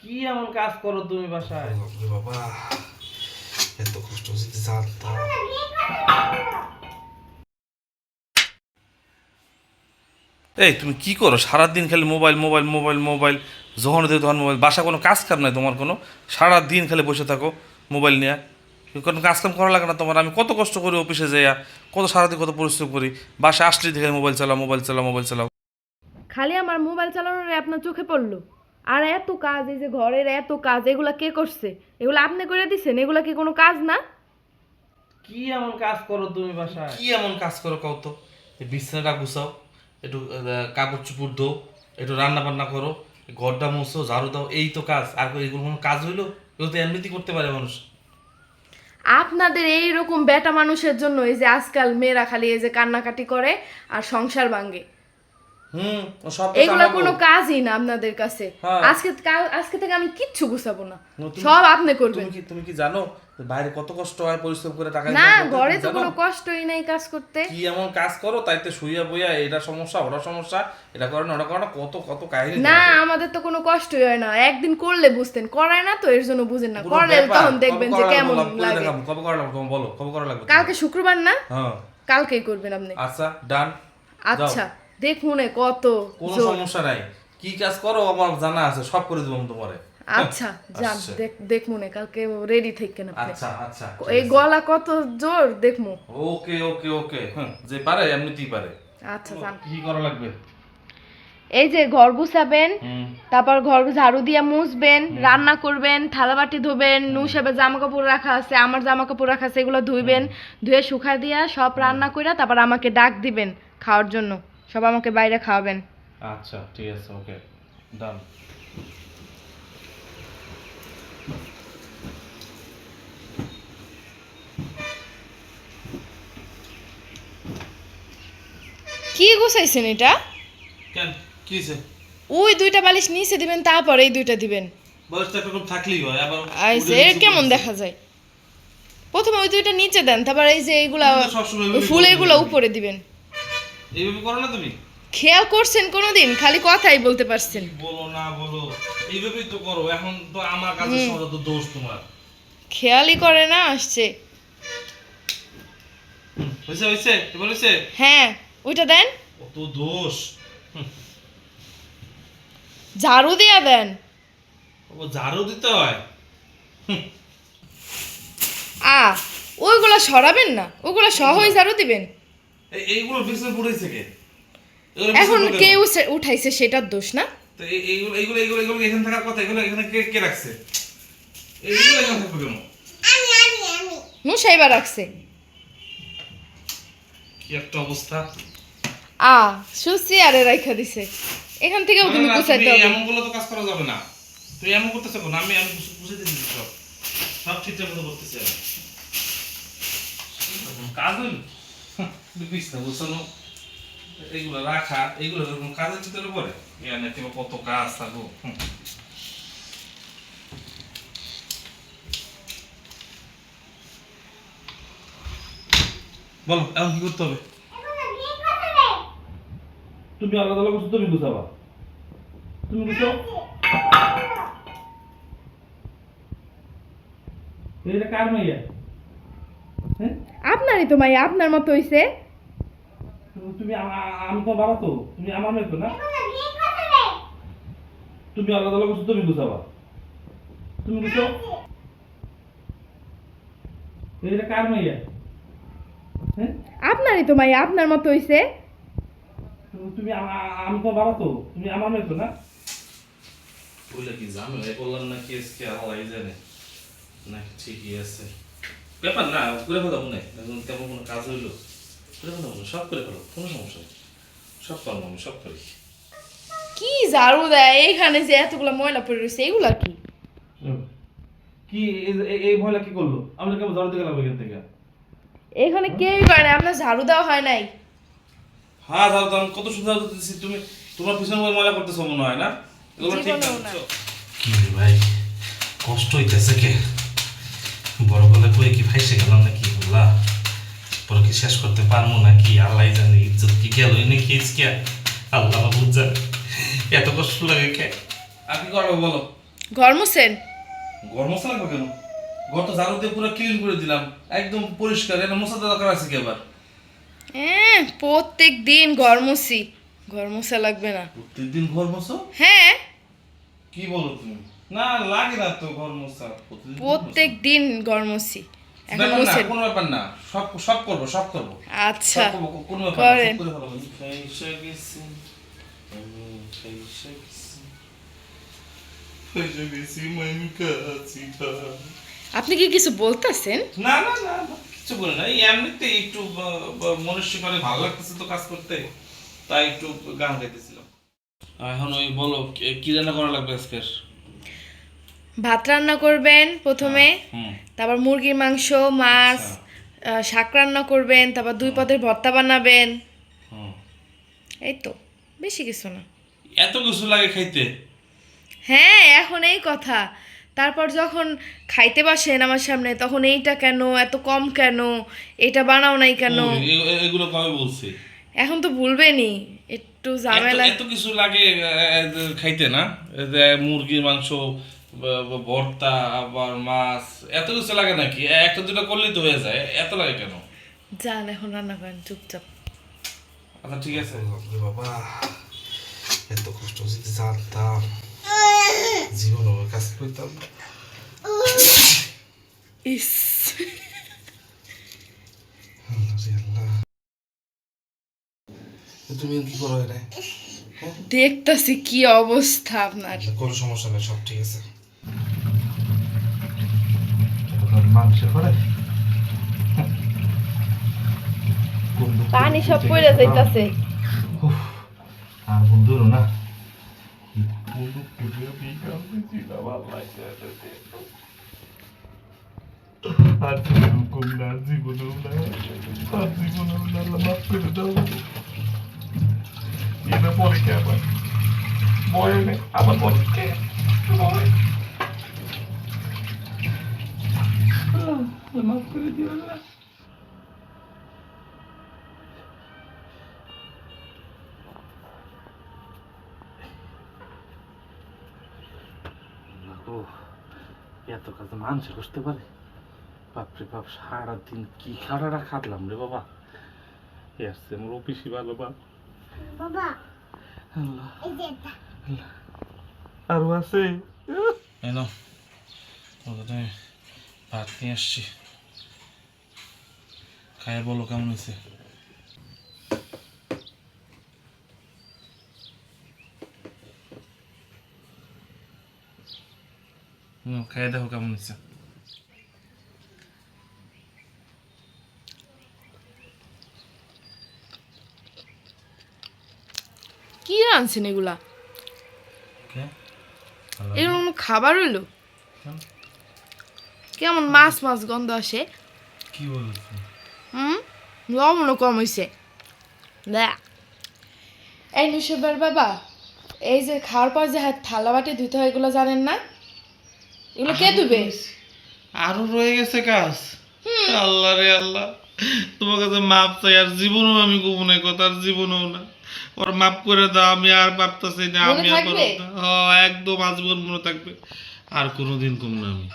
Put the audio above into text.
কি এমন কাজ করো তুমি বাসায়? বাবা এত কষ্ট যদি জানতাম এই তুমি কি করো? সারাদিন খালি মোবাইল মোবাইল মোবাইল মোবাইল যখন দেখো তখন মোবাইল। বাসা কোনো কাজ কাম নাই তোমার কোনো? সারাদিন খালি বসে থাকো মোবাইল নিয়ে। কোনো কাজ কাম করা লাগে না তোমার। আমি কত কষ্ট করি অফিসে যাইয়া কত সারাদিন কত পরিশ্রম করি। বাসা আসলে দেখে মোবাইল চালাও মোবাইল চালাও মোবাইল চালাও। খালি আমার মোবাইল চালানোর আপনার চোখে পড়ল। আর এত কাজ এই যে ঘরের এত কাজ এগুলা কে করছে? এগুলো আপনি করে দিছেন? এগুলা কি কোনো কাজ না? কি এমন কাজ করো তুমি বাসায়? কি এমন কাজ করো কাউ তো? এই বিছানাটা গুছাও একটু কাপড় চুপড় দো একটু রান্না বান্না করো ঘরটা মুছো ঝাড়ু দাও এই তো কাজ। আর এগুলো কোনো কাজ হইল? এগুলো তো এমনিতেই করতে পারে মানুষ। আপনাদের এই রকম বেটা মানুষের জন্য এই যে আজকাল মেয়েরা খালি এই যে কান্নাকাটি করে আর সংসার ভাঙ্গে হুম ও এগুলা কোনো কাজই না আপনাদের কাছে। হ্যাঁ। আজকে আজকে থেকে আমি কিচ্ছু গুছাবো না। সব আপনি করবেন। তুমি কি তুমি কি জানো? বাইরে কত কষ্ট হয় পরিশ্রম করে টাকা না ঘরে তো কোনো কষ্টই নাই কাজ করতে। কি এমন কাজ করো তাইতে শুইয়া বইয়া এটা সমস্যা ওটা সমস্যা এটা করো না ওটা করো না কত কত কাহিনী না আমাদের তো কোনো কষ্টই হয় না। একদিন করলে বুঝতেন করায় না তো এর জন্য বুঝেন না। করলে তখন দেখবেন যে কেমন লাগে। কবে করা লাগবে? বলো কবে করা লাগবে কালকে শুক্রবার না? হ্যাঁ। কালকেই করবেন আপনি। আচ্ছা ডান। আচ্ছা। দেখুন কত কোনো। সমস্যা নাই। কি কাজ করো আমার জানা আছে সব করে দেবো তোমারে। আচ্ছা যান। দেখ দেখুন এ কালকে রেডি থাকেন আপনি আচ্ছা আচ্ছা এই গলা কত জোর দেখমু ওকে ওকে ওকে যে পারে এমনিতেই পারে। আচ্ছা যান। কি করা লাগবে? এই যে ঘর গুছাবেন তারপর ঘর ঝাড়ু দিয়ে মুছবেন রান্না করবেন থালা বাটি ধুবেন নুসাবে জামা কাপড় রাখা আছে আমার জামা কাপড় রাখা আছে এগুলো ধুইবেন ধুয়ে শুকা দিয়া সব রান্না কইরা তারপর আমাকে ডাক দিবেন খাওয়ার জন্য। সব আমাকে বাইরে খাওয়াবেন। আচ্ছা ঠিক আছে ওকে ডান। কি গুছাইছেন এটা? কেন কি হয়েছে ওই দুইটা বালিশ নিচে দিবেন তারপর এই দুইটা দিবেন। বয়সটা একরকম থাকলেই হয় আবার আইসে এর কেমন দেখা যায়? প্রথমে ওই দুইটা নিচে দেন তারপর এই যে এইগুলা ফুল। এগুলো উপরে দিবেন। এইভাবে করো না তুমি? খেয়াল করছেন কোনোদিন? খালি কথাই বলতে পারছেন। বলো না বলো এইভাবেই তো করো এখন তো আমার কাছে সব তো দোষ তোমার। খেয়ালই করে না আসছে। হুম, হয়েছে হয়েছে? এবার হয়েছে? হ্যাঁ ওইটা দেন। কত দোষ? ঝাড়ু দিয়া দেন। ও ঝাড়ু দিতে হয়? আ ওইগুলা সরাবেন না ওগুলা সহই ঝাড়ু দিবেন। এইগুলো বিছানা পড়েছে কে? এগুলো এখন কে উঠাইছে সেটার দোষ না। তো এইগুলো এইগুলো এইগুলো এগুলো এখানে থাকার কথা? এগুলো এখানে কে কে রাখছে? এইগুলো এখানে থাকবে কেন? মুসাইবা রাখছে। কি একটা অবস্থা। আ সুশ্রী আরে রাইখা দিছে। এখান থেকেও গুছাইতে হবে। এমন তো কাজ করা যাবে না। তুই এমন করতেছ কেন? আমি আমি বুঝ- বুঝাইতে সব। সব ঠিকঠাক মতো করতেছি কাজ হইল? বিছনা গোছানো এইগুলো রাখা এইগুলো এরকম কাজের ভিতরে পড়ে এখানে কিংবা কত কাজ থাকব হুম। বলো এখন কি করতে হবে তুমি আলাদা আলাদা করছ তুমি গুছাবা তুমি গুছাও এটা কার মাইয়া হ্যাঁ আপনারই তো মাই আপনার মতো হইছে। তুমি- আমি তো বাবা তো। তুমি আমার মেয়ে তো না? তুমি আলাদা আলাদা করছ তুমি গুছাবা তুমি গুছাও এটা কার মাইয়া? হ্যাঁ? আপনারই তো মাই আপনার মতো হইছে। তুমি- আমি তো বাবা তো। তুমি আমার মেয়ে তো না? বলে কি জানো এ বললাম না কেস কে আল্লাহ জানে। না ঠিকই আছে। ব্যাপার না করে ফেলাম না এখন তেমন কোনো কাজ হইল করে ফেলাম না, সব করে ফেলো কোনো সমস্যা নেই সব পারব আমি সব করি কি ঝাড়ু দেয় এখানে যে এতগুলা ময়লা পড়ে রয়েছে এগুলা কি কি এই- এই কি করল আমরা কেমন ঝাড়ু দিকে লাগল এখান থেকে এখানে করে না আপনার ঝাড়ু দেওয়া হয় নাই হ্যাঁ ঝাড়ু দাম কত সুন্দর দিচ্ছি তুমি তোমার পিছনে ময়লা করতেছো মনে হয় না এগুলো ঠিক না কি ভাই কষ্ট হইতেছে কে বড় গলা কই কি ফাইসে গেলাম না কি বললা? পরে কি শেষ করতে পারব না কি আল্লাহ জানে ইজ্জত কি গেল এনে কি ইজকে আল্লাহ বুঝ এত কষ্ট লাগে কে? আর কি করব বলো? ঘর মুছেন ঘর মশা লাগবে কেন? ঘর তো ঝাড়ু দিয়ে পুরো ক্লিন করে দিলাম। একদম পরিষ্কার এটা মশা দরকার আছে কি আবার? হ্যাঁ প্রত্যেক দিন ঘর মুছি ঘর মুছা লাগবে না। প্রত্যেকদিন ঘর মশো হ্যাঁ। কি বলো তুমি? না লাগে না তো প্রত্যেক দিন ঘর মুছি এখন মুছেন। কোনো ব্যাপার না। সব সব করব সব করব। আচ্ছা কোনো ব্যাপার না, করে ফেলব। খাইসা গেছি, আমি খাইসা গেছি। খাইসা গেছি, মাইন কাছি আপনি কি কিছু বলতেছেন? না না না কিছু বলে না। এমনিতে একটু মনুষ্য করে ভালো লাগতেছে তো কাজ করতে। তাই একটু গান গাইতেছিলাম। এখন ওই বলো কি- কি রান্না করা লাগবে আজকের? ভাত রান্না করবেন প্রথমে তারপর মুরগির মাংস মাছ আচ্ছা। শাক রান্না করবেন তারপর দুই পদের ভর্তা বানাবেন। এই তো বেশি কিছু না। এত কিছু লাগে খাইতে? হ্যাঁ এখন এই কথা। তারপর যখন খাইতে বসেন আমার সামনে তখন এইটা কেন এত কম কেন এটা বানাও নাই কেন? এগুলো কবে বলছি? এখন তো ভুলবেনই একটু ঝামেলা। এত- কিছু লাগে খাইতে না? মুরগির মাংস ভর্তা আবার মাছ এত কিছু লাগে নাকি? একটা দুটো করলেই তো হয়ে যায়। এত লাগে কেন? যান এখন রান্না করেন চুপচাপ। আচ্ছা ঠিক আছে। বাবা এত কষ্ট যদি জানতাম জীবন আমার কাছে করতাম ইস। তুমি কি করো এটা দেখতাছি কি অবস্থা আপনার। কোনো সমস্যা নেই সব ঠিক আছে। মাংস করে। পানি সব পড়ে যাইতাছে। আর বন্ধু না। আর জীবন কম না আর জীবনও না আর জীবনও না আল্লাহ মাফ করে দাও। এটা পরে কে আবার? বয়নে আবার পরে কে? বয় মাফ করে দিও আল্লাহ এত কাজে মানুষ করতে পারে বাপরে বাপ সারাদিন কি খাড়াটা খাটলাম রে বাবা। এসছে আমার অফিসই ভালো বাপ। বাবা আরও আছে? আমি ভাত নিয়ে আসছি। খায় বলো কেমন হয়েছে? হুম দেখো কেমন হয়েছে। কি রাঁধছেন এগুলা? কোনো খাবার হইল? কেমন মাছ মাছ গন্ধ আসে? কি বলছো হুম? লবণও কম হয়েছে দেখ এই নুসুবার বাবা এই যে খাওয়ার পর যে হাত থালা বাটি ধুতে হয় এগুলো জানেন না? এগুলো কে ধুবে? আরও রয়ে গেছে কাজ। আল্লাহ রে আল্লাহ। তোমার কাছে মাপ চাই আর জীবনও আমি গোপনে কথা আর জীবনও না। ওর মাপ করে দাও আমি আর পারতাছি না আমি আর থাকবে? না। হ্যাঁ, একদম আজীবন মনে থাকবে। আর কোনোদিন কম না আমি।